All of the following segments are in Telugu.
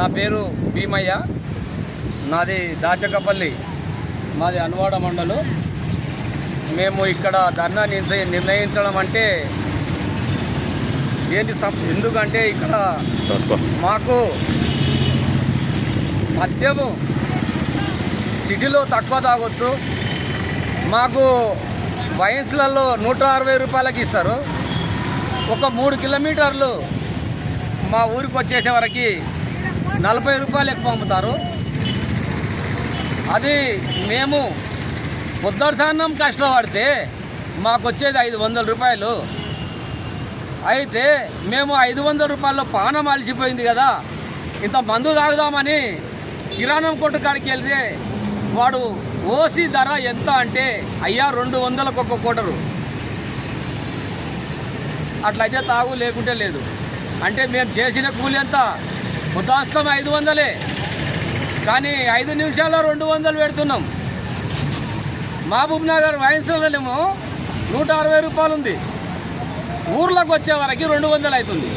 నా పేరు భీమయ్య. నాది దాచకపల్లి. మాది అనువాడ మండలం. మేము ఇక్కడ ధర్నా నిర్ణయ నిర్ణయించడం అంటే ఏంటి ఎందుకంటే ఇక్కడ మాకు మద్యము సిటీలో తక్కువ తాగొచ్చు. మాకు వైన్స్లలో నూట అరవై రూపాయలకి ఇస్తారు. ఒక మూడు కిలోమీటర్లు మా ఊరికి వచ్చేసే వరకు నలభై రూపాయలు ఎక్కువ అమ్ముతారు. అది మేము పొద్దర్సాన్నం కష్టపడితే మాకు వచ్చేది ఐదు వందల రూపాయలు. అయితే మేము ఐదు వందల రూపాయల్లో పానం అలసిపోయింది కదా. ఇంత మందు తాగుదామని కిరాణం కొట్టు కాడికి వెళ్తే వాడు ఓసి ధర ఎంత అంటే అయ్యా రెండు వందలకు ఒక్క కోటరు. అట్లయితే తాగు లేకుంటే లేదు. అంటే మేము చేసిన కూలి ఎంత? ఉదాస్తం ఐదు వందలే. కానీ ఐదు నిమిషాల్లో రెండు వందలు పెడుతున్నాం. మహబూబ్ నగర్ వైన్స్లోనేమో నూట అరవై రూపాయలు ఉంది. ఊర్లోకి వచ్చే వరకు రెండు వందలు అవుతుంది.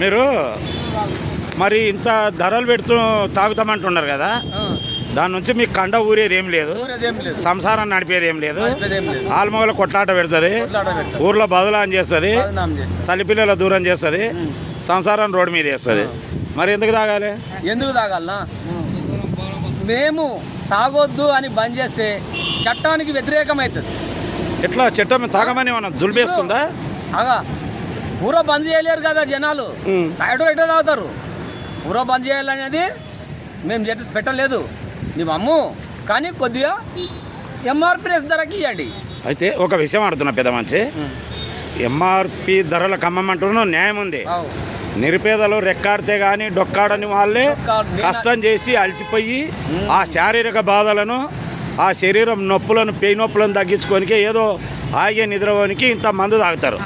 మీరు మరి ఇంత ధరలు పెడుతూ తాగుతామంటున్నారు కదా. దాని నుంచి మీకు కండ ఊరేది ఏం లేదు. సంసారం నడిపేది ఏం లేదు. ఆల్మగల కొట్లాట పెడుతుంది. ఊర్లో బదులాన్ చేస్తుంది. తల్లిపిల్లల దూరం చేస్తుంది. సంసారం రోడ్డు మీద వేస్తుంది మరి ఎందుకు తాగాలి? ఎందుకు తాగాలనా? మేము తాగొద్దు అని బంద్ చేస్తే చట్టానికి వ్యతిరేకమవుతుంది ఎట్లా? చట్టం తాగమని మనం జులిపేస్తుందా అగా ఊర బంద్ చేయలేరు కదా జనాలు. తాగడం ఎట్లా తాగుతారు. ఊర బంద్ చేయాలనేది మేము పెట్టలేదు. మేము అమ్ము కానీ కొద్దిగా ఎంఆర్పిఎస్ ధరకి ఇవ్వండి అయితే ఒక విషయం ఆడుతున్నా పెద్ద మంచి ఎంఆర్పి ధరలకు అమ్మమంటున్నావు న్యాయం ఉంది. నిరుపేదలు రెక్కాడితే గాని డొక్కాడని వాళ్ళే కష్టం చేసి అలసిపోయి ఆ శారీరక బాధలను ఆ శరీరం నొప్పులను పెయి నొప్పులను తగ్గించుకోనికి ఏదో ఆగే నిద్రపోనికి ఇంత మందు తాగుతారు.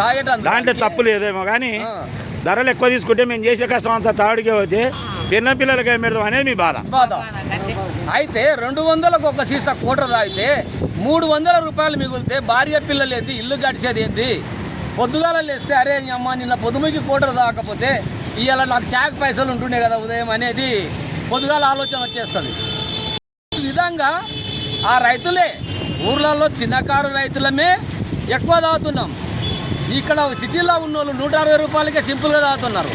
దాంట్లో తప్పు లేదేమో కానీ. ధరలు ఎక్కువ తీసుకుంటే మేము చేసే కష్టం అంతా తాడికే పోతే చిన్న పిల్లలకి ఏం పెడదాం అనేది మీ బాధ. అయితే రెండు వందలకు ఒక సీసా కోటర్ తాగితే మూడు వందల రూపాయలు మిగిలితే భార్య పిల్లలు ఏంది ఇల్లు గడిచేది ఏంది పొద్దుగాల లేస్తే అరే అమ్మ నిన్న పొద్దుమకి కోటర్ తాగకపోతే ఇవాళ నాకు చాక్ పైసలు ఉంటుండే కదా ఉదయం అనేది పొద్దుగాల ఆలోచన వచ్చేస్తుంది. ఈ విధంగా ఆ రైతులే ఊర్లలో చిన్నకారు రైతులమే ఎక్కువ తాగుతున్నాం. ఇక్కడ సిటీలో ఉన్న వాళ్ళు నూట అరవై రూపాయలకే సింపుల్గా తాగుతున్నారు.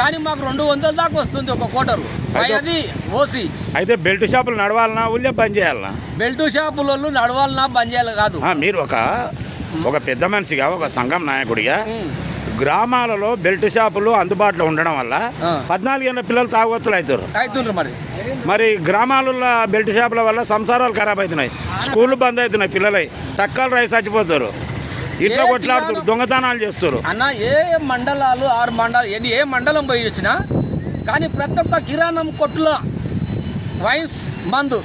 కానీ మాకు రెండు వందల దాకా వస్తుంది ఒక కోటరు. అది ఓసి. అయితే బెల్ట్ షాపులు నడవాలన్నా ఊళ్ళే బంద్ చేయాలనా? బెల్ట్ షాపులలో నడవాలన్నా బంద్ చేయాలి కాదు. మీరు ఒక ఒక పెద్ద మనిషిగా ఒక సంఘం నాయకుడిగా. గ్రామాలలో బెల్ట్ షాపులు అందుబాటులో ఉండడం వల్ల. పద్నాలుగు ఏళ్ళ పిల్లలు తాగుబోతులు అవుతారు. అవుతుండ్రు మరి. మరి గ్రామాలలో బెల్ట్ షాపుల వల్ల సంసారాలు ఖరాబ్ అవుతున్నాయి. స్కూళ్ళు బంద్ అవుతున్నాయి పిల్లలై. టక్కలు రైస్ చచ్చిపోతారు. ఇంట్లో కొట్లాడుతారు? దొంగతనాలు చేస్తారు. అన్న ఏ మండలాలు ఆరు మండలాలు ఎన్ని ఏ మండలం పోయి వచ్చినా కానీ ప్రతి ఒక్క కిరాణం కొట్టులో వైన్స్ మందు.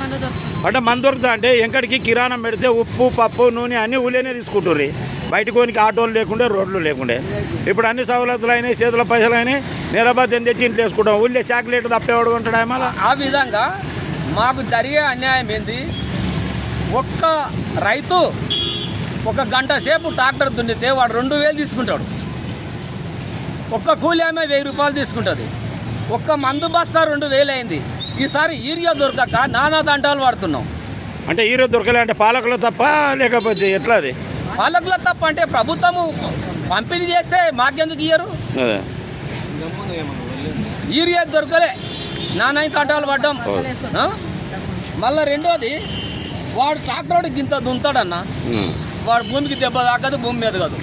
మందు అంటే మన దొరుకుతా అంటే ఎంకడికి కిరాణం పెడితే ఉప్పు పప్పు నూనె అన్నీ ఊళ్ళోనే తీసుకుంటారు బయట కోనికి ఆటోలు లేకుండే రోడ్లు లేకుండే. ఇప్పుడు అన్ని సవలతులు అయినాయి చేతుల పైసలు అయినాయి నిరబద్ధం తెచ్చి ఇంట్లో వేసుకుంటాం. ఊళ్ళో చాక్లెట్ తప్పేవాడు ఉంటాడు ఆ విధంగా మాకు జరిగే అన్యాయం ఏంది? ఒక్క రైతు ఒక గంట సేపు ట్రాక్టర్ దున్నితే వాడు రెండు వేలు తీసుకుంటాడు. ఒక్క కూలి ఆమె వెయ్యి రూపాయలు తీసుకుంటుంది. ఒక్క మందు బస్తా రెండు వేలు అయింది. ఈసారి యూరియా దొరకక నానా దంటాలు వాడుతున్నాం. అంటే ఈరోజు దొరకలే అంటే పాలకులు తప్ప లేకపోతే ఎట్లా అది? వాళ్ళకులో తప్ప అంటే ప్రభుత్వము పంపిణీ చేస్తే మాకెందుకు ఇయ్యరు. యూరియా దొరకలే. నాన్న తంటాలు పడ్డాం? మళ్ళా రెండోది వాడు ట్రాక్టర్ గింత దుంతాడన్న. వాడు భూమికి దెబ్బ తాకదు భూమి మీద కాదు.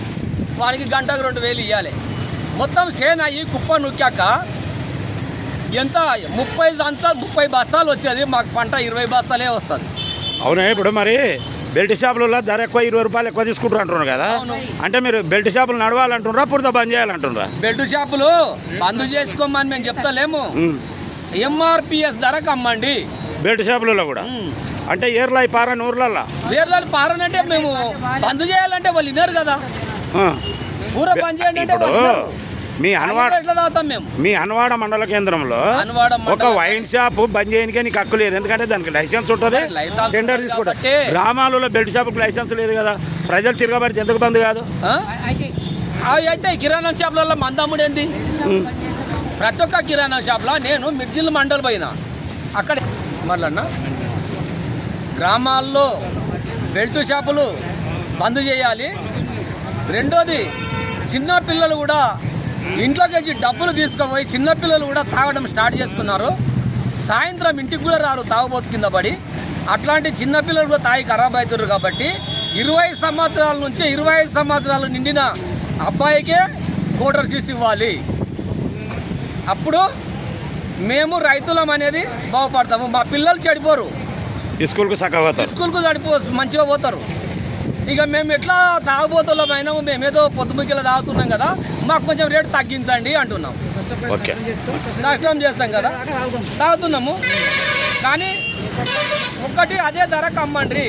వానికి గంటకు రెండు వేలు ఇవ్వాలి మొత్తం సేన అయ్యి కుప్ప నొక్కాక ఎంత? ముప్పై అంతా ముప్పై బస్తాలు వచ్చేది. మాకు పంట ఇరవై బస్తాలే వస్తుంది. అవునే ఇప్పుడు మరి బెల్ట్ షాపులలో ధర ఎక్కువ ఇరవై రూపాయలు ఎక్కువ తీసుకుంటారు అంటున్నారు కదా. అంటే మీరు బెల్ట్ షాపులు నడవాలంటున్నారా పురత బంద్ చేయాలంటున్నారా? బెడ్ షాపులు బంద్ చేసుకోమని మేము చెప్తలేము. ఎంఆర్పిఎస్ ధరకు అమ్మండి బెల్ట్ షాపులలో కూడా. అంటే ఏర్లా పారని ఊర్లల్లో వేర్లాలు పారనంటే మేము బంద్ చేయాలంటే వాళ్ళు వినరు కదా. ఆ. ఊర బంద్ చేయండి అంటే ఇప్పుడు వాళ్ళు వినరు. మీ అనవాడ అది ఎట్లా తాగుతాం మేము? మీ అనవాడ మండల కేంద్రంలో అనవాడ ఒక వైన్ షాప్ బంద్ చేయడానికే నీకు హక్కు లేదు. ఎందుకంటే దానికి లైసెన్స్ ఉంటుంది. లైసెన్స్ టెండర్ ఉంటుంది కాబట్టి- గ్రామాలలో బెల్ట్ షాపుకి లైసెన్స్ లేదు కదా. ప్రజలు తిరగబడితే ఎందుకు బంద్ కాదు? ఆ? అయితే అవి అయితే కిరాణా షాపులలో మందమ్ముడు ఏంది? ప్రతి ఒక్క కిరాణా షాప్లో నేను మిర్జిల్ మండల్ పోయినా. అక్కడ మరలన్నా గ్రామాల్లో బెల్ట్ షాపులు బంద్ చేయాలి. రెండోది చిన్నపిల్లలు కూడా ఇంట్లోకి వచ్చి డబ్బులు తీసుకుపోయి చిన్నపిల్లలు కూడా తాగడం స్టార్ట్ చేసుకున్నారు. సాయంత్రం ఇంటికి కూడా రారు తాగబోతు కింద పడి. అట్లాంటి చిన్నపిల్లలు కూడా తాగి ఖరాబ్ అవుతారు కాబట్టి ఇరవై సంవత్సరాల నుంచి ఇరవై ఐదు సంవత్సరాలు నిండిన అబ్బాయికే కోటర్ చూసి ఇవ్వాలి. అప్పుడు మేము రైతులం అనేది బాగుపడతాము. మా పిల్లలు చెడిపోరు. స్కూల్కు చక్కగా పోతారు? స్కూల్కు చడిపో మంచిగా పోతారు. ఇక మేము ఎట్లా తాగుబోతులం అయినాము మేమేదో పొద్దుముఖ్యలో తాగుతున్నాం కదా మాకు కొంచెం రేటు తగ్గించండి అంటున్నాం. ఓకే. నష్టం చేస్తాం కదా. తాగుతున్నాము. కానీ ఒక్కటి అదే ధరకు అమ్మండి